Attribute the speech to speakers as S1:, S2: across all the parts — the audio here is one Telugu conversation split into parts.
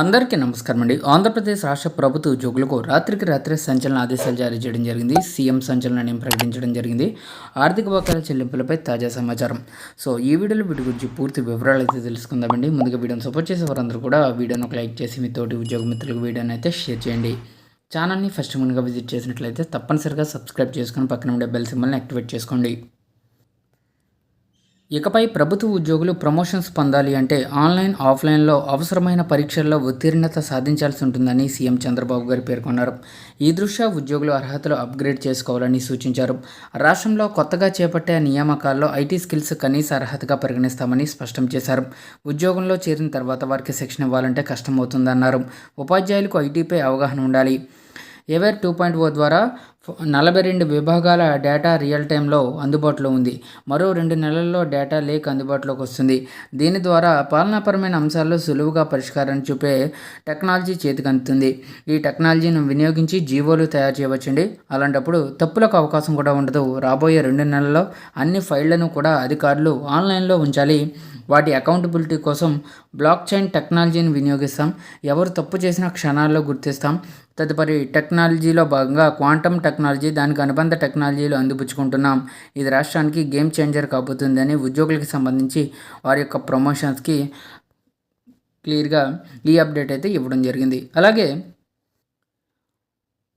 S1: అందరికీ నమస్కారం అండి. ఆంధ్రప్రదేశ్ రాష్ట్ర ప్రభుత్వ ఉద్యోగులకు రాత్రికి రాత్రి సంచలన ఆదేశాలు జారీ చేయడం జరిగింది. సీఎం సంచలనాన్ని ప్రకటించడం జరిగింది. ఆర్థిక బకాయిల చెల్లింపులపై తాజా సమాచారం. సో ఈ వీడియోలో వీటి గురించి పూర్తి వివరాలు అయితే తెలుసుకుందామండి. ముందుగా వీడియోని సపోర్ట్ చేసే వారందరూ కూడా వీడియోను ఒక లైక్ చేసి మీ తోటి ఉద్యోగ మిత్రులకు వీడియోని అయితే షేర్ చేయండి. ఛానల్ని ఫస్ట్ ముందుగా విజిట్ చేసినట్లయితే తప్పనిసరిగా సబ్స్క్రైబ్ చేసుకొని పక్కన ఉండే బెల్ సింబల్ని యాక్టివేట్ చేసుకోండి. ఇకపై ప్రభుత్వ ఉద్యోగులు ప్రమోషన్స్ పొందాలి అంటే ఆన్లైన్ ఆఫ్లైన్లో అవసరమైన పరీక్షల్లో ఉత్తీర్ణత సాధించాల్సి ఉంటుందని సీఎం చంద్రబాబు గారు పేర్కొన్నారు. ఈ దృష్ట్యా ఉద్యోగులు అర్హతలు అప్గ్రేడ్ చేసుకోవాలని సూచించారు. రాష్ట్రంలో కొత్తగా చేపట్టే నియామకాల్లో ఐటీ స్కిల్స్ కనీస అర్హతగా పరిగణిస్తామని స్పష్టం చేశారు. ఉద్యోగంలో చేరిన తర్వాత వారికి శిక్షణ ఇవ్వాలంటే కష్టమవుతుందన్నారు. ఉపాధ్యాయులకు ఐటీపై అవగాహన ఉండాలి. ఎవర్ టూ పాయింట్ ఓ ద్వారా నలభై రెండు విభాగాల డేటా రియల్ టైంలో అందుబాటులో ఉంది. మరో రెండు నెలల్లో డేటా లేక్ అందుబాటులోకి వస్తుంది. దీని ద్వారా పాలనాపరమైన అంశాల్లో సులువుగా పరిష్కారం చూపే టెక్నాలజీ చేతికందుతుంది ఈ టెక్నాలజీని వినియోగించి జీవోలు తయారు చేయవచ్చండి. అలాంటప్పుడు తప్పులకు అవకాశం కూడా ఉండదు. రాబోయే రెండు నెలల్లో అన్ని ఫైళ్ళను కూడా అధికారులు ఆన్లైన్లో ఉంచాలి. వాటి అకౌంటబిలిటీ కోసం బ్లాక్ చైన్ టెక్నాలజీని వినియోగిస్తాం. ఎవరు తప్పు చేసిన క్షణాల్లో గుర్తిస్తాం. తదుపరి టెక్నాలజీలో భాగంగా క్వాంటమ్ టెక్ టెక్నాలజీ దానికి అనుబంధ టెక్నాలజీలు అందిపుచ్చుకుంటున్నాం. ఇది రాష్ట్రానికి గేమ్ చేంజర్ కాబోతుందని ఉద్యోగులకు సంబంధించి వారి యొక్క ప్రమోషన్స్కి క్లియర్గా ఈ అప్డేట్ అయితే ఇవ్వడం జరిగింది. అలాగే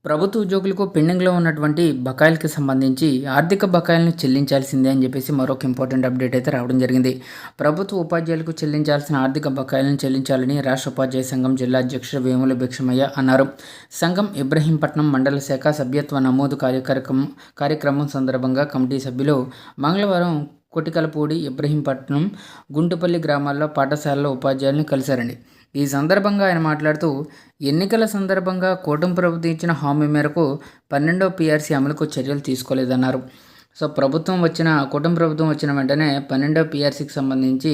S1: ప్రభుత్వ ఉద్యోగులకు పెండింగ్లో ఉన్నటువంటి బకాయిలకి సంబంధించి ఆర్థిక బకాయిలను చెల్లించాల్సిందే అని చెప్పేసి మరొక ఇంపార్టెంట్ అప్డేట్ అయితే రావడం జరిగింది. ప్రభుత్వ ఉపాధ్యాయులకు చెల్లించాల్సిన ఆర్థిక బకాయిలను చెల్లించాలని రాష్ట్ర ఉపాధ్యాయ సంఘం జిల్లా అధ్యక్షుడు వేముల భిక్షమయ్య అన్నారు. సంఘం ఇబ్రహీంపట్నం మండల శాఖ సభ్యత్వ నమోదు కార్యక్రమం కార్యక్రమం సందర్భంగా కమిటీ సభ్యులు మంగళవారం కొటికలపూడి ఇబ్రహీంపట్నం గుంటుపల్లి గ్రామాల్లో పాఠశాలలో ఉపాధ్యాయులను కలిశారండి. ఈ సందర్భంగా ఆయన మాట్లాడుతూ ఎన్నికల సందర్భంగా కూటమి ప్రభుత్వం ఇచ్చిన హామీ మేరకు పన్నెండో పీఆర్సీ అమలుకు చర్యలు తీసుకోలేదన్నారు. సో ప్రభుత్వం వచ్చిన కూటమి ప్రభుత్వం వచ్చిన వెంటనే పన్నెండో పీఆర్సీకి సంబంధించి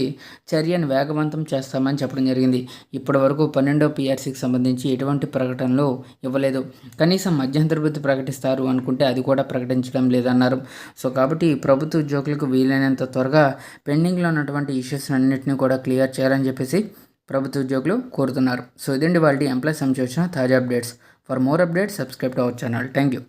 S1: చర్యను వేగవంతం చేస్తామని చెప్పడం జరిగింది. ఇప్పటి వరకు పన్నెండో పీఆర్సీకి సంబంధించి ఎటువంటి ప్రకటనలు ఇవ్వలేదు. కనీసం మధ్యంతర బుద్ధి ప్రకటిస్తారు అనుకుంటే అది కూడా ప్రకటించడం లేదన్నారు. సో కాబట్టి ప్రభుత్వ ఉద్యోగులకు వీలైనంత త్వరగా పెండింగ్లో ఉన్నటువంటి ఇష్యూస్ అన్నింటినీ కూడా క్లియర్ చేయాలని చెప్పేసి ప్రభుత్వ ఉద్యోగులు కోరుతున్నారు. సో ఇదండి వాళ్ళ ఎంప్లాయ్ సంబంధించిన తాజా updates for more updates subscribe to our channel thank you